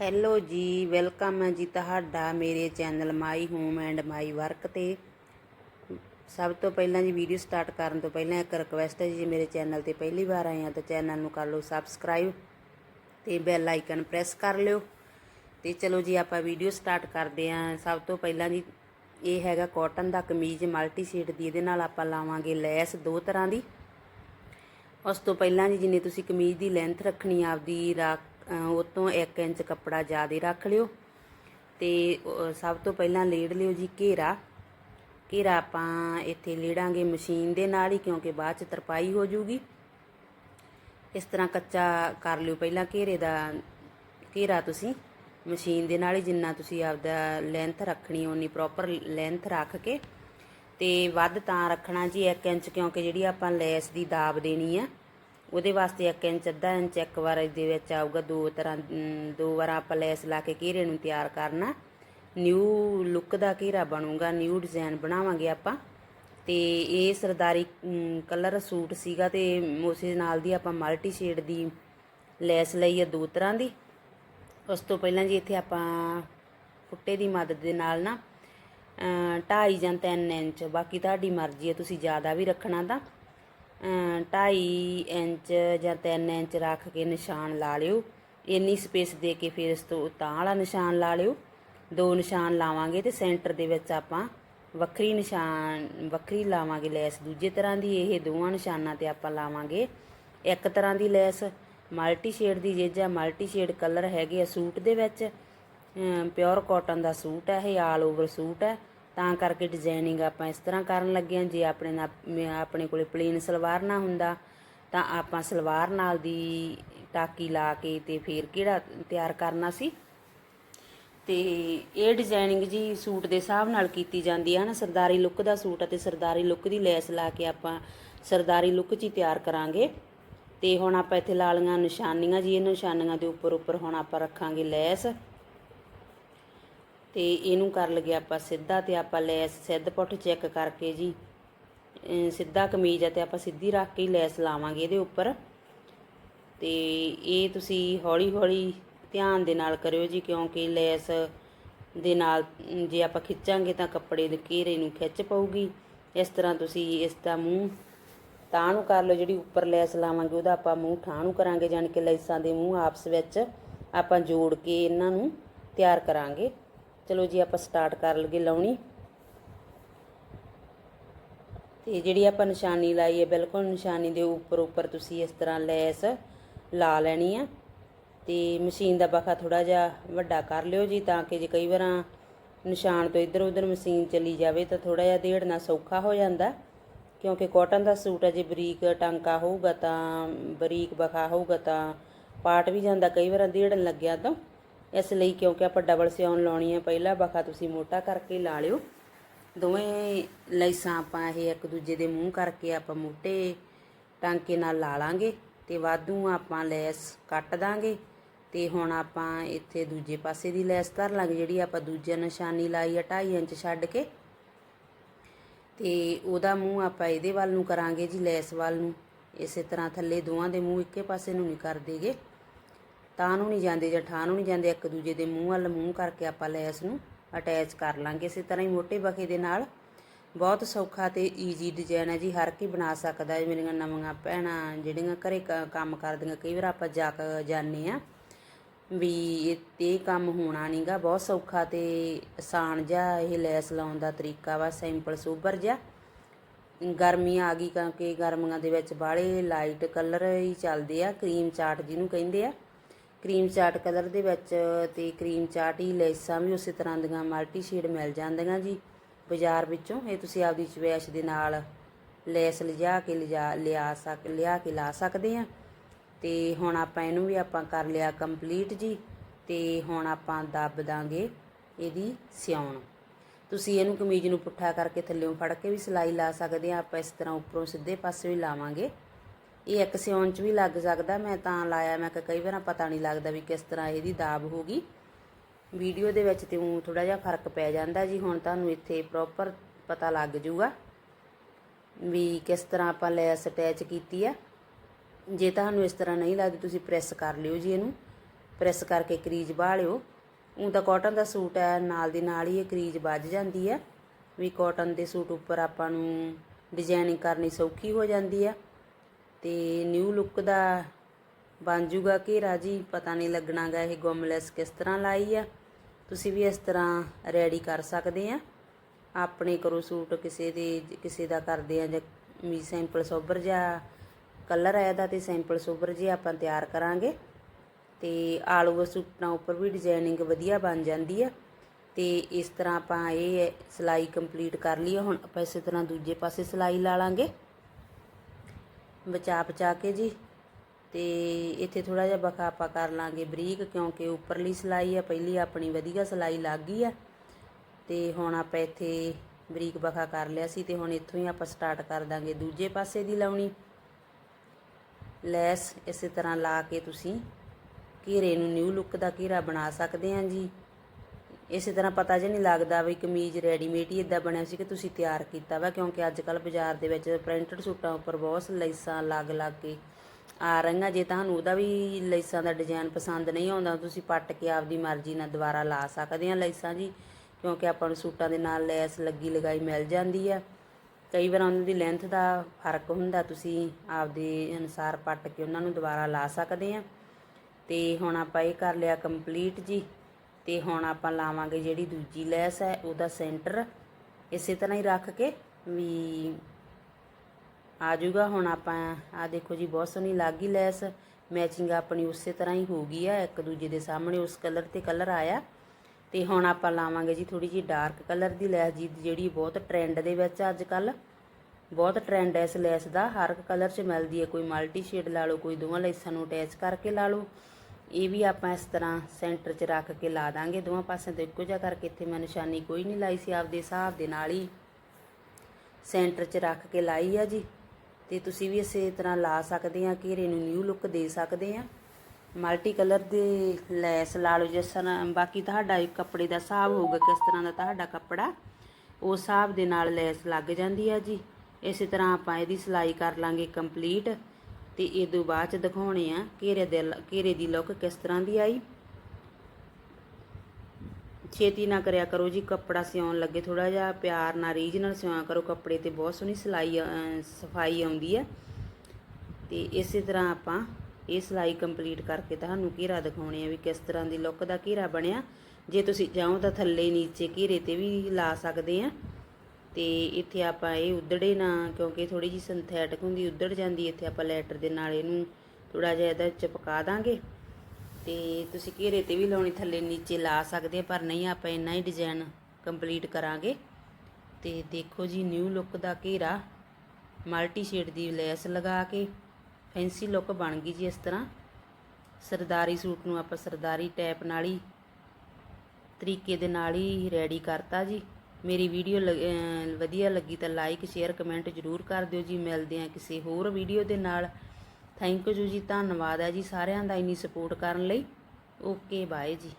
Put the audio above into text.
Hello ਜੀ, welcome ਹੈ ਜੀ ਤੁਹਾਡਾ ਮੇਰੇ channel my home and my work ਤੇ। ਸਭ ਤੋਂ ਪਹਿਲਾਂ ਜੀ ਵੀਡੀਓ ਸਟਾਰਟ ਕਰਨ ਤੋਂ ਪਹਿਲਾਂ ਇੱਕ ਰਿਕਵੈਸਟ ਹੈ ਜੀ, ਜੇ ਮੇਰੇ ਚੈਨਲ ਤੇ ਪਹਿਲੀ ਵਾਰ ਆਏ ਆ ਤਾਂ ਚੈਨਲ ਨੂੰ ਕਰ ਲਓ ਸਬਸਕ੍ਰਾਈਬ ਤੇ ਬੈਲ ਆਈਕਨ ਪ੍ਰੈਸ ਕਰ ਲਿਓ। ਤੇ ਚਲੋ ਜੀ ਆਪਾਂ ਵੀਡੀਓ ਸਟਾਰਟ ਕਰਦੇ ਆਂ ਸਭ ਤੋਂ ਪਹਿਲਾਂ ਜੀ ਇਹ ਹੈਗਾ ਕਾਟਨ ਦਾ ਕਮੀਜ਼ ਮਲਟੀ ਸ਼ੇਡ ਦੀ, ਇਹਦੇ ਨਾਲ ਆਪਾਂ ਲਾਵਾਂਗੇ ਲੈਸ ਦੋ ਤਰ੍ਹਾਂ ਦੀ। ਉਸ ਤੋਂ ਪਹਿਲਾਂ ਜੀ ਜਿੰਨੀ ਤੁਸੀਂ ਕਮੀਜ਼ ਦੀ ਲੈਂਥ ਰੱਖਣੀ ਆਪਦੀ ਰੱਖ ਅਹ ਉਹ ਤੋਂ 1 ਇੰਚ ਕੱਪੜਾ ਜ਼ਿਆਦਾ ਰੱਖ ਲਿਓ ਤੇ ਸਭ ਤੋਂ ਪਹਿਲਾਂ ਲੇੜ ਲਿਓ ਜੀ ਘੇਰਾ। ਘੇਰਾ ਆਪਾਂ ਇੱਥੇ ਲੇੜਾਂਗੇ ਮਸ਼ੀਨ ਦੇ ਨਾਲ ਹੀ ਕਿਉਂਕਿ ਬਾਅਦ ਚ ਤਰਪਾਈ ਹੋ ਜਾਊਗੀ ਇਸ ਤਰ੍ਹਾਂ ਕੱਚਾ ਕਰ ਲਿਓ ਪਹਿਲਾਂ ਘੇਰੇ ਦਾ। ਘੇਰਾ ਤੁਸੀਂ ਮਸ਼ੀਨ ਦੇ ਨਾਲ ਹੀ ਜਿੰਨਾ ਤੁਸੀਂ ਆਪਦਾ ਲੈਂਥ ਰੱਖਣੀ ਓਨੀ ਪ੍ਰੋਪਰ ਲੈਂਥ ਰੱਖ ਕੇ ਤੇ ਵੱਧ ਤਾਂ ਰੱਖਣਾ ਜੀ 1 ਇੰਚ ਕਿਉਂਕਿ ਜਿਹੜੀ ਆਪਾਂ ਲੈਸ ਦੀ ਦਾਬ ਦੇਣੀ ਆ ਉਹਦੇ ਵਾਸਤੇ 1 ਇੰਚ, ਅੱਧਾ ਇੰਚ ਇੱਕ ਵਾਰ ਦੇ ਵਿੱਚ ਆਊਗਾ, ਦੋ ਤਰ੍ਹਾਂ ਦੋ ਵਾਰ ਆਪਾਂ ਲੈਸ ਲਾ ਕੇ ਘੇਰੇ ਨੂੰ ਤਿਆਰ ਕਰਨਾ। ਨਿਊ ਲੁੱਕ ਦਾ ਘੇਰਾ ਬਣੂਗਾ, ਨਿਊ ਡਿਜ਼ਾਈਨ ਬਣਾਵਾਂਗੇ ਆਪਾਂ। ਤੇ ਇਹ ਸਰਦਾਰੀ ਕਲਰ ਸੂਟ ਸੀਗਾ ਤੇ ਉਸੇ ਨਾਲ ਦੀ ਆਪਾਂ ਮਲਟੀ ਸ਼ੇਡ ਦੀ ਲੈਸ ਲਈ ਆ ਦੋ ਤਰ੍ਹਾਂ ਦੀ। ਉਸ ਤੋਂ ਪਹਿਲਾਂ ਜੀ ਇੱਥੇ ਆਪਾਂ ਫੁੱਟੇ ਦੀ ਮਦਦ ਦੇ ਨਾਲ ਨਾ ਅਮ ਢਾਈ ਜਾਂ 3 ਇੰਚ, ਬਾਕੀ ਤੁਹਾਡੀ ਮਰਜ਼ੀ ਹੈ ਤੁਸੀਂ ਜ਼ਿਆਦਾ ਵੀ ਰੱਖਣਾ ਤਾਂ। ਅਮ ਢਾਈ ਇੰਚ ਜਾਂ 3 ਇੰਚ ਰੱਖ ਕੇ ਨਿਸ਼ਾਨ ਲਾ ਲਿਓ। ਇੰਨੀ ਸਪੇਸ ਦੇ ਕੇ ਫਿਰ ਇਸ ਤੋਂ ਤਾਂ ਵਾਲਾ ਨਿਸ਼ਾਨ ਲਾ ਲਿਓ। ਦੋ ਨਿਸ਼ਾਨ ਲਾਵਾਂਗੇ ਤੇ ਸੈਂਟਰ ਦੇ ਵਿੱਚ ਆਪਾਂ ਵੱਖਰੀ ਨਿਸ਼ਾਨ, ਵੱਖਰੀ ਲਾਵਾਂਗੇ ਲੈਸ। ਦੂਜੇ ਤਰ੍ਹਾਂ ਦੀ ਇਹ ਦੋਵਾਂ ਨਿਸ਼ਾਨਾਂ ਤੇ ਆਪਾਂ ਲਾਵਾਂਗੇ ਇੱਕ ਤਰ੍ਹਾਂ ਦੀ ਲੈਸ ਮਲਟੀ ਸ਼ੇਡ ਦੀ ਜੇਜਾ ਮਲਟੀ ਸ਼ੇਡ ਕਲਰ ਹੈਗੇ ਆ ਸੂਟ ਦੇ ਵਿੱਚ। ਪਿਓਰ ਕਾਟਨ ਦਾ ਸੂਟ ਹੈ ਇਹ ਆਲ ਓਵਰ ਸੂਟ ਹੈ ਤਾਂ ਕਰਕੇ ਡਿਜ਼ਾਈਨਿੰਗ ਆਪਾਂ ਇਸ ਤਰ੍ਹਾਂ ਕਰਨ ਲੱਗੇ ਹਾਂ, ਜੇ ਆਪਣੇ ਨਾਲ, ਮੈਂ- ਆਪਣੇ ਕੋਲੇ ਪਲੇਨ ਸਲਵਾਰ ਨਾ ਹੁੰਦਾ, ਤਾਂ ਆਪਾਂ ਸਲਵਾਰ ਨਾਲ ਦੀ ਟਾਕੀ ਲਾ ਕੇ ਤੇ ਫੇਰ ਕਿਹੜਾ ਤਿਆਰ ਕਰਨਾ ਸੀ? ਤੇ ਇਹ ਡਿਜ਼ਾਈਨਿੰਗ ਜੀ ਸੂਟ ਦੇ ਹਿਸਾਬ ਨਾਲ ਕੀਤੀ ਜਾਂਦੀ ਹੈ ਨਾ ਸਰਦਾਰੀ ਲੁੱਕ ਦਾ ਸੂਟ ਅਤੇ ਸਰਦਾਰੀ ਲੁੱਕ ਦੀ ਲੈਸ ਲਾ ਕੇ ਆਪਾਂ ਸਰਦਾਰੀ ਲੁੱਕ 'ਚ ਹੀ ਤਿਆਰ ਕਰਾਂਗੇ। ਤੇ ਹੁਣ ਆਪਾਂ ਇੱਥੇ ਲਾ ਲਈਆਂ ਨਿਸ਼ਾਨੀਆਂ ਜੀ, ਇਹ ਨਿਸ਼ਾਨੀਆਂ ਦੇ ਉੱਪਰ ਉੱਪਰ ਹੁਣ ਆਪਾਂ ਰੱਖਾਂਗੇ ਲੈਸ। ਤੇ ਇਹਨੂੰ ਕਰ ਲਗੇ ਆਪਾਂ ਸਿੱਧਾ ਤੇ ਆਪਾਂ ਲੈਸ ਸਿੱਧ ਪੁੱਠ ਚੈੱਕ ਕਰਕੇ ਜੀ। ਸਿੱਧਾ ਕਮੀਜ਼ ਆ ਤੇ ਆਪਾਂ ਸਿੱਧੀ ਰੱਖ ਕੇ ਹੀ ਲੈਸ ਲਾਵਾਂਗੇ ਇਹਦੇ ਉੱਪਰ। ਤੇ ਇਹ ਤੁਸੀਂ ਹੌਲੀ ਹੌਲੀ ਧਿਆਨ ਦੇ ਨਾਲ ਕਰਿਓ ਜੀ, ਕਿਉਂਕਿ ਲੈਸ ਦੇ ਨਾਲ ਜੇ ਆਪਾਂ ਖਿੱਚਾਂਗੇ ਤਾਂ ਕੱਪੜੇ ਦੇ ਘੇਰੇ ਨੂੰ ਖਿੱਚ ਪਊਗੀ। ਇਸ ਤਰ੍ਹਾਂ ਤੁਸੀਂ ਇਸ ਦਾ ਮੂੰਹ ਤਾਂ ਨੂੰ ਕਰ ਲਓ, ਜਿਹੜੀ ਉੱਪਰ ਲੈਸ ਲਾਵਾਂਗੇ ਉਹਦਾ ਆਪਾਂ ਮੂੰਹ ਠਾਹ ਨੂੰ ਕਰਾਂਗੇ, ਜਾਣੀ ਕਿ ਲੈਸਾਂ ਦੇ ਮੂੰਹ ਆਪਸ ਵਿੱਚ ਆਪਾਂ ਜੋੜ ਕੇ ਇਹਨਾਂ ਨੂੰ ਤਿਆਰ ਕਰਾਂਗੇ। ਚਲੋ ਜੀ ਆਪਾਂ ਸਟਾਰਟ ਕਰ ਲਗੇ ਲਾਉਣੀ। ਤੇ ਜਿਹੜੀ ਆਪਾਂ ਨਿਸ਼ਾਨੀ ਲਾਈ ਹੈ, ਬਿਲਕੁਲ ਨਿਸ਼ਾਨੀ ਦੇ ਉੱਪਰ ਉੱਪਰ ਤੁਸੀਂ ਇਸ ਤਰ੍ਹਾਂ ਲੈਸ ਲਾ ਲੈਣੀ ਆ। ਤੇ ਮਸ਼ੀਨ ਦਾ ਬਖਾ ਥੋੜਾ ਜਿਹਾ ਵੱਡਾ ਕਰ ਲਿਓ ਜੀ, ਤਾਂ ਕਿ ਜੇ ਕਈ ਵਾਰਾਂ ਨਿਸ਼ਾਨ ਤੋਂ ਇੱਧਰ ਉੱਧਰ ਮਸ਼ੀਨ ਚਲੀ ਜਾਵੇ, ਤਾਂ ਥੋੜਾ ਜਿਹਾ ਦੇੜਨਾ ਸੌਖਾ ਹੋ ਜਾਂਦਾ। ਕਿਉਂਕਿ ਕਾਟਨ ਦਾ ਸੂਟ ਹੈ, ਜੇ ਬਰੀਕ ਟਾਂਕਾ ਹੋਊਗਾ ਤਾਂ ਬਰੀਕ ਬਖਾ ਹੋਊਗਾ ਤਾਂ ਪਾਟ ਵੀ ਜਾਂਦਾ, ਕਈ ਵਾਰਾਂ ਦੇੜਨ ਲੱਗਿਆ ਤਾਂ। ਇਸ ਲਈ ਕਿਉਂਕਿ ਆਪਾਂ ਡਬਲ ਸਿਉਣ ਲਾਉਣੀ ਹੈ ਪਹਿਲਾ ਬਖਾ ਤੁਸੀਂ ਮੋਟਾ ਕਰਕੇ ਲਾ ਲਿਓ। ਦੋਵੇਂ ਲੈਸਾਂ ਆਪਾਂ ਇਹ ਇੱਕ ਦੂਜੇ ਦੇ ਮੂੰਹ ਕਰਕੇ ਆਪਾਂ ਮੋਟੇ ਟਾਂਕੇ ਨਾਲ ਲਾ ਲਾਂਗੇ ਤੇ ਵਾਧੂ ਆਪਾਂ ਲੈਸ ਕੱਟ ਦਾਂਗੇ ਤੇ ਹੁਣ ਆਪਾਂ ਇੱਥੇ ਦੂਜੇ ਪਾਸੇ ਦੀ ਲੈਸ ਧਰ ਲਾਂਗੇ, ਜਿਹੜੀ ਆਪਾਂ ਦੂਜੇ ਨਿਸ਼ਾਨੀ ਲਾਈ ਆ 2.5 ਇੰਚ ਛੱਡ ਕੇ। ਤੇ ਉਹਦਾ ਮੂੰਹ ਆਪਾਂ ਇਹਦੇ ਵੱਲ ਨੂੰ ਕਰਾਂਗੇ ਜੀ, ਲੈਸ ਵੱਲ ਨੂੰ। ਇਸੇ ਤਰ੍ਹਾਂ ਥੱਲੇ ਦੋਵਾਂ ਦੇ ਮੂੰਹ ਇੱਕੇ ਪਾਸੇ ਨੂੰ ਨਹੀਂ ਕਰ ਦੇਗੇ। ਤਾਂ ਨੂੰ ਨਹੀਂ ਜਾਂਦੇ ਜਾਂ ਠਾਹ ਨੂੰ ਨਹੀਂ ਜਾਂਦੇ, ਇੱਕ ਦੂਜੇ ਦੇ ਮੂੰਹ ਵੱਲ ਮੂੰਹ ਕਰਕੇ ਆਪਾਂ ਲੈਸ ਨੂੰ ਅਟੈਚ ਕਰ ਲਾਂਗੇ। ਇਸੇ ਤਰ੍ਹਾਂ ਹੀ ਮੋਟੇ ਬਖੇ ਦੇ ਨਾਲ ਬਹੁਤ ਸੌਖਾ ਤੇ ਈਜ਼ੀ ਡਿਜ਼ਾਈਨ ਹੈ ਜੀ। ਹਰ ਕੋਈ ਬਣਾ ਸਕਦਾ ਹੈ। ਮੇਰੀਆਂ ਨਵੀਆਂ ਭੈਣਾਂ ਜਿਹੜੀਆਂ ਘਰੇ ਕ- ਕੰਮ ਕਰਦੀਆਂ, ਕਈ ਵਾਰ ਆਪਾਂ ਜਾ ਕੇ ਜਾਂਦੇ ਆ ਵੀ ਇਹ ਇਹ ਕੰਮ ਹੋਣਾ ਨਹੀਂਗਾ ਬਹੁਤ ਸੌਖਾ ਤੇ ਆਸਾਨ ਜਿਹਾ ਇਹ ਲੈਸ ਲਾਉਣ ਦਾ ਤਰੀਕਾ ਵਾ। ਸਿੰਪਲ ਸੂਬਰ ਜਿਹਾ। ਗਰਮੀ ਆ ਗਈ ਕਿਉਂਕਿ ਗਰਮੀਆਂ ਦੇ ਵਿੱਚ ਬਾਹਲੇ ਲਾਈਟ ਕਲਰ ਹੀ ਚੱਲਦੇ ਆ। ਕਰੀਮ ਚਾਟ ਜਿਹਨੂੰ ਕਹਿੰਦੇ ਆ। ਕਰੀਮ ਚਾਟ ਕਲਰ ਦੇ ਵਿੱਚ ਤੇ ਕਰੀਮ ਚਾਟ, ਹੀ ਲੈਸਾਂ ਵੀ ਉਸੇ ਤਰ੍ਹਾਂ ਦੀਆਂ ਮਲਟੀ ਸ਼ੇਡ ਮਿਲ ਜਾਂਦੀਆਂ ਜੀ। ਬਾਜ਼ਾਰ ਵਿੱਚੋਂ ਇਹ ਤੁਸੀਂ ਆਪਦੀ ਚੁਆਇਸ ਦੇ ਨਾਲ ਲੈਸ ਲਿਜਾ ਕੇ ਲਿਜਾ, ਲਿਆ ਸਕ, ਲਿਆ ਕੇ ਲਾ ਸਕਦੇ ਆ। ਤੇ ਹੁਣ ਆਪਾਂ ਇਹਨੂੰ ਵੀ ਆਪਾਂ ਕਰ ਲਿਆ ਕੰਪਲੀਟ ਜੀ। ਤੇ ਹੁਣ ਆਪਾਂ ਦੱਬ ਦਾਂਗੇ ਇਹਦੀ ਸਿਉਣ। ਤੁਸੀਂ ਇਹਨੂੰ ਕਮੀਜ਼ ਨੂੰ ਪੁੱਠਾ ਕਰਕੇ ਥੱਲੇੋਂ ਫੜ ਕੇ ਵੀ ਸਿਲਾਈ ਲਾ ਸਕਦੇ ਆ। ਆਪਾਂ ਇਸ ਤਰ੍ਹਾਂ ਉੱਪਰੋਂ ਸਿੱਧੇ ਪਾਸੇ ਵੀ ਲਾਵਾਂਗੇ। ਇਹ ਇੱਕ ਸਿਉਣ 'ਚ ਵੀ ਲੱਗ ਸਕਦਾ, ਮੈਂ ਤਾਂ ਲਾਇਆ, ਮੈਂ ਕਿ ਕਈ ਵਾਰ ਪਤਾ ਨਹੀਂ ਲੱਗਦਾ ਵੀ ਕਿਸ ਤਰ੍ਹਾਂ ਇਹਦੀ ਦਾਬ ਹੋਗੀ ਵੀਡੀਓ ਦੇ ਵਿੱਚ ਤੇ ਉਹ ਥੋੜਾ ਜਿਹਾ ਫ਼ਰਕ ਪੈ ਜਾਂਦਾ ਜੀ, ਹੁਣ ਤੁਹਾਨੂੰ ਇੱਥੇ ਪ੍ਰੋਪਰ ਪਤਾ ਲੱਗ ਜਾਊਗਾ ਵੀ ਕਿਸ ਤਰ੍ਹਾਂ ਆਪਾਂ ਲੈਸ ਅਟੈਚ ਕੀਤੀ ਆ। ਜੇ ਤੁਹਾਨੂੰ ਇਸ ਤਰ੍ਹਾਂ ਨਹੀਂ ਲੱਗਦੀ, ਤੁਸੀਂ ਪ੍ਰੈਸ ਕਰ ਲਿਓ ਜੀ ਇਹਨੂੰ ਪ੍ਰੈਸ ਕਰਕੇ ਕਰੀਜ਼ ਬਾਹ ਲਿਓ ਉਹ ਤਾਂ ਕਾਟਨ ਦਾ ਸੂਟ ਹੈ, ਨਾਲ ਦੀ ਨਾਲ ਹੀ ਇਹ ਕਰੀਜ਼ ਵੱਜ ਜਾਂਦੀ ਹੈ। ਵੀ ਕਾਟਨ ਦੇ ਸੂਟ ਉੱਪਰ ਆਪਾਂ ਨੂੰ ਡਿਜ਼ਾਈਨਿੰਗ ਕਰਨੀ ਸੌਖੀ ਹੋ ਜਾਂਦੀ ਆ ਤੇ ਨਿਊ ਲੁੱਕ ਦਾ ਬਣ ਜੂਗਾ ਘੇਰਾ ਜੀ ਪਤਾ ਨਹੀਂ ਲੱਗਣਾਗਾ ਇਹ ਗੋਮਲੈਸ ਕਿਸ ਤਰ੍ਹਾਂ ਲਾਈ ਆ। ਤੁਸੀਂ ਵੀ ਇਸ ਤਰ੍ਹਾਂ ਰੈਡੀ ਕਰ ਸਕਦੇ ਆ। ਆਪਣੇ ਕਰੋ ਸੂਟ ਕਿਸੇ ਦੇ, ਕਿਸੇ ਦਾ ਕਰਦੇ ਆ ਜਾਂ ਵੀ ਸੈਂਪਲ ਸੋਬਰ ਜਿਹਾ ਕਲਰ ਆਇਆ ਦਾ ਤੇ ਸੈਂਪਲ ਸੋਬਰ ਜਿਹਾ ਆਪਾਂ ਤਿਆਰ ਕਰਾਂਗੇ। ਤੇ ਆਲ ਓਵਰ ਸੂਟਾਂ ਉੱਪਰ ਵੀ ਡਿਜ਼ਾਈਨਿੰਗ ਵਧੀਆ ਬਣ ਜਾਂਦੀ ਆ। ਤੇ ਇਸ ਤਰ੍ਹਾਂ ਆਪਾਂ ਇਹ ਸਿਲਾਈ ਕੰਪਲੀਟ ਕਰ ਲਈ ਹੁਣ ਆਪਾਂ ਇਸੇ ਤਰ੍ਹਾਂ ਦੂਜੇ ਪਾਸੇ ਸਿਲਾਈ ਲਾ ਲਾਂਗੇ। ਬਚਾ ਬਚਾ ਕੇ ਜੀ। ਤੇ ਇੱਥੇ ਥੋੜਾ ਜਿਹਾ ਬਖਾ ਆਪਾਂ ਕਰ ਲਾਂਗੇ ਬਰੀਕ, ਕਿਉਂਕਿ ਉੱਪਰਲੀ ਸਿਲਾਈ ਆ, ਪਹਿਲੀ ਆਪਣੀ ਵਧੀਆ ਸਿਲਾਈ ਲੱਗ ਗਈ ਆ। ਤੇ ਹੁਣ ਆਪਾਂ ਇੱਥੇ ਬਰੀਕ ਬਖਾ ਕਰ ਲਿਆ ਸੀ ਤੇ ਹੁਣ ਇੱਥੋਂ ਹੀ ਆਪਾਂ ਸਟਾਰਟ ਕਰ ਦਾਂਗੇ ਦੂਜੇ ਪਾਸੇ ਦੀ ਲਾਉਣੀ। ਲੈਸ ਇਸੇ ਤਰ੍ਹਾਂ ਲਾ ਕੇ ਤੁਸੀਂ ਘੇਰੇ ਨੂੰ ਨਿਊ ਲੁੱਕ ਦਾ ਘੇਰਾ ਬਣਾ ਸਕਦੇ ਹਾਂ ਜੀ। ਇਸੇ ਤਰ੍ਹਾਂ ਪਤਾ ਜਿਹਾ ਨਹੀਂ ਲੱਗਦਾ ਵੀ ਕਮੀਜ਼ ਰੈਡੀਮੇਡ ਹੀ ਇਦਾਂ ਬਣਿਆ ਸੀ ਕਿ ਤੁਸੀਂ ਤਿਆਰ ਕੀਤਾ ਵਾ, ਕਿਉਂਕਿ ਅੱਜ ਕੱਲ ਬਾਜ਼ਾਰ ਦੇ ਵਿੱਚ ਪ੍ਰਿੰਟਡ ਸੂਟਾਂ ਉੱਪਰ ਬਹੁਤ ਲੈਸਾਂ ਲੱਗ ਲੱਗ ਕੇ ਆ ਰਹੀਆਂ। ਜੇ ਤੁਹਾਨੂੰ ਉਹਦਾ ਵੀ ਲੈਸਾਂ ਦਾ ਡਿਜ਼ਾਈਨ ਪਸੰਦ ਨਹੀਂ ਆਉਂਦਾ, ਤੁਸੀਂ ਪੱਟ ਕੇ ਆਪਦੀ ਮਰਜ਼ੀ ਨਾਲ ਦੁਬਾਰਾ ਲਾ ਸਕਦੇ ਆ ਲੈਸਾਂ ਜੀ, ਕਿਉਂਕਿ ਆਪਾਂ ਨੂੰ ਸੂਟਾਂ ਦੇ ਨਾਲ ਲੈਸ ਲੱਗੀ ਲਗਾਈ ਮਿਲ ਜਾਂਦੀ ਆ। ਕਈ ਵਾਰ ਉਹਨਾਂ ਦੀ ਲੈਂਥ ਦਾ ਫ਼ਰਕ ਹੁੰਦਾ, ਤੁਸੀਂ ਆਪਦੇ ਅਨੁਸਾਰ ਪੱਟ ਕੇ ਉਹਨਾਂ ਨੂੰ ਦੁਬਾਰਾ ਲਾ ਸਕਦੇ ਆ ਤੇ ਹੁਣ ਆਪਾਂ ਇਹ ਕਰ ਲਿਆ ਕੰਪਲੀਟ ਜੀ। ਤੇ ਹੁਣ ਆਪਾਂ ਲਾਵਾਂਗੇ ਜਿਹੜੀ ਦੂਜੀ ਲੈਸ ਹੈ, ਉਹਦਾ ਸੈਂਟਰ। ਇਸੇ ਤਰ੍ਹਾਂ ਹੀ ਰੱਖ ਕੇ ਵੀ ਆ ਜਾਊਗਾ। ਹੁਣ ਆਪਾਂ, ਆ ਦੇਖੋ ਜੀ, ਬਹੁਤ ਸੋਹਣੀ ਲੱਗ ਗਈ ਲੈਸ। ਮੈਚਿੰਗ ਆਪਣੀ ਉਸੇ ਤਰ੍ਹਾਂ ਹੀ ਹੋ ਗਈ ਆ, ਇੱਕ ਦੂਜੇ ਦੇ ਸਾਹਮਣੇ ਉਸ ਕਲਰ ਤੇ ਕਲਰ ਆਇਆ। ਤੇ ਹੁਣ ਆਪਾਂ ਲਾਵਾਂਗੇ ਜੀ ਥੋੜੀ ਜੀ ਡਾਰਕ ਕਲਰ ਦੀ ਲੈਸ, ਜੀ ਜਿਹੜੀ ਬਹੁਤ ਟ੍ਰੈਂਡ ਦੇ ਵਿੱਚ ਆ ਅੱਜ ਕੱਲ ਬਹੁਤ ਟ੍ਰੈਂਡ ਹੈ ਇਸ ਲੈਸ ਦਾ। ਹਰ ਇੱਕ ਕਲਰ 'ਚ ਮਿਲਦੀ ਹੈ। ਕੋਈ ਮਲਟੀ ਸ਼ੇਡ ਲਾ ਲਓ, ਕੋਈ ਦੋਵਾਂ ਲੈਸਾਂ ਨੂੰ ਅਟੈਚ ਕਰਕੇ ਲਾ ਲਓ। ਇਹ ਵੀ ਆਪਾਂ ਇਸ ਤਰ੍ਹਾਂ ਸੈਂਟਰ 'ਚ ਰੱਖ ਕੇ ਲਾ ਦਾਂਗੇ। ਦੋਵਾਂ ਪਾਸਿਆਂ ਤੋਂ ਇੱਕੋ ਜਿਹਾ ਕਰਕੇ ਇੱਥੇ ਮੈਂ ਨਿਸ਼ਾਨੀ ਕੋਈ ਨਹੀਂ ਲਾਈ ਸੀ, ਆਪਦੇ ਹਿਸਾਬ ਦੇ ਨਾਲ ਹੀ ਸੈਂਟਰ 'ਚ ਰੱਖ ਕੇ ਲਾਈ ਆ ਜੀ। ਤੇ ਤੁਸੀਂ ਵੀ ਇਸੇ ਤਰ੍ਹਾਂ ਲਾ ਸਕਦੇ ਆ, ਘੇਰੇ ਨੂੰ ਨਿਊ ਲੁੱਕ ਦੇ ਸਕਦੇ ਆ। ਮਲਟੀ ਕਲਰ ਦੇ ਲੈਸ ਲਾ ਲਓ ਜਿਸ ਤਰ੍ਹਾਂ, ਬਾਕੀ ਤੁਹਾਡਾ ਇੱਕ ਕੱਪੜੇ ਦਾ ਹਿਸਾਬ ਹੋਊਗਾ ਕਿਸ ਤਰ੍ਹਾਂ ਦਾ ਤੁਹਾਡਾ ਕੱਪੜਾ ਉਸ ਹਿਸਾਬ ਦੇ ਨਾਲ ਲੈਸ ਲੱਗ ਜਾਂਦੀ ਆ ਜੀ। ਇਸੇ ਤਰ੍ਹਾਂ ਆਪਾਂ ਇਹਦੀ ਸਿਲਾਈ ਕਰ ਲਾਂਗੇ ਕੰਪਲੀਟ ਤੇ ਇਹ ਤੋਂ ਬਾਅਦ ਚ ਦਿਖਾਉਣੇ ਆ ਘੇਰੇ ਦੇ ਘੇਰੇ ਦੀ ਲੁੱਕ ਕਿਸ ਤਰ੍ਹਾਂ ਦੀ ਆਈ। ਛੇਤੀ ਨਾ ਕਰਿਆ ਕਰੋ ਜੀ, ਕੱਪੜਾ ਸਿਉਣ ਲੱਗੇ ਥੋੜਾ ਜਿਹਾ, ਪਿਆਰ ਨਾਲ ਰੀਝ ਨਾਲ ਸਿਉਣਾ ਕਰੋ ਕੱਪੜੇ ਤੇ, ਬਹੁਤ ਸੋਹਣੀ ਸਿਲਾਈ ਸਫ਼ਾਈ ਆਉਂਦੀ ਹੈ ਤੇ ਇਸੇ ਤਰ੍ਹਾਂ ਆਪਾਂ ਇਹ ਸਿਲਾਈ ਕੰਪਲੀਟ ਕਰਕੇ ਤੁਹਾਨੂੰ ਘੇਰਾ ਦਿਖਾਉਣੇ ਆ ਵੀ ਕਿਸ ਤਰ੍ਹਾਂ ਦੀ ਲੁੱਕ ਦਾ ਘੇਰਾ ਬਣਿਆ। ਜੇ ਤੁਸੀਂ ਚਾਹੋ ਤਾਂ ਥੱਲੇ ਨੀਚੇ ਘੇਰੇ ਤੇ ਵੀ ਲਾ ਸਕਦੇ ਆ। ਤੇ ਇੱਥੇ ਆਪਾਂ ਇਹ ਉਧੜੇ ਨਾ, ਕਿਉਂਕਿ ਥੋੜੀ ਜੀ ਸਿੰਥੈਟਿਕ ਹੁੰਦੀ ਉਧੜ ਜਾਂਦੀ, ਇੱਥੇ ਆਪਾਂ ਲੈਟਰ ਦੇ ਨਾਲ ਇਹਨੂੰ ਥੋੜਾ ਜਿਹਾ ਇਹਦਾ ਚਪਕਾ ਦਾਂਗੇ। ਤੇ ਤੁਸੀਂ ਘੇਰੇ ਤੇ ਵੀ ਲਾਉਣੀ, ਥੱਲੇ ਨੀਚੇ ਲਾ ਸਕਦੇ ਪਰ ਨਹੀਂ, ਆਪਾਂ ਇੰਨਾ ਹੀ ਡਿਜ਼ਾਈਨ ਕੰਪਲੀਟ ਕਰਾਂਗੇ। ਤੇ ਦੇਖੋ ਜੀ ਨਿਊ ਲੁੱਕ ਦਾ ਘੇਰਾ ਮਲਟੀ ਸ਼ੇਡ ਦੀ ਲੈਸ ਲਗਾ ਕੇ ਫੈਂਸੀ ਲੁੱਕ ਬਣ ਗਈ ਜੀ ਇਸ ਤਰ੍ਹਾਂ। ਸਰਦਾਰੀ ਸੂਟ ਨੂੰ ਆਪਾਂ ਸਰਦਾਰੀ ਟੈਪ ਨਾਲ ਹੀ, ਤਰੀਕੇ ਦੇ ਨਾਲ ਹੀ ਰੈਡੀ ਕਰਤਾ ਜੀ। ਮੇਰੀ ਵੀਡੀਓ ਵਧੀਆ ਲੱਗੀ ਤਾਂ ਲਾਈਕ ਸ਼ੇਅਰ ਕਮੈਂਟ ਜ਼ਰੂਰ ਕਰ ਦਿਓ ਜੀ। ਮਿਲਦੇ ਆ ਕਿਸੇ ਹੋਰ ਵੀਡੀਓ ਦੇ ਨਾਲ। ਥੈਂਕ ਯੂ ਜੀ, ਧੰਨਵਾਦ ਹੈ ਜੀ ਸਾਰਿਆਂ ਦਾ ਇੰਨੀ ਸਪੋਰਟ ਕਰਨ ਲਈ। ਓਕੇ ਬਾਏ ਜੀ।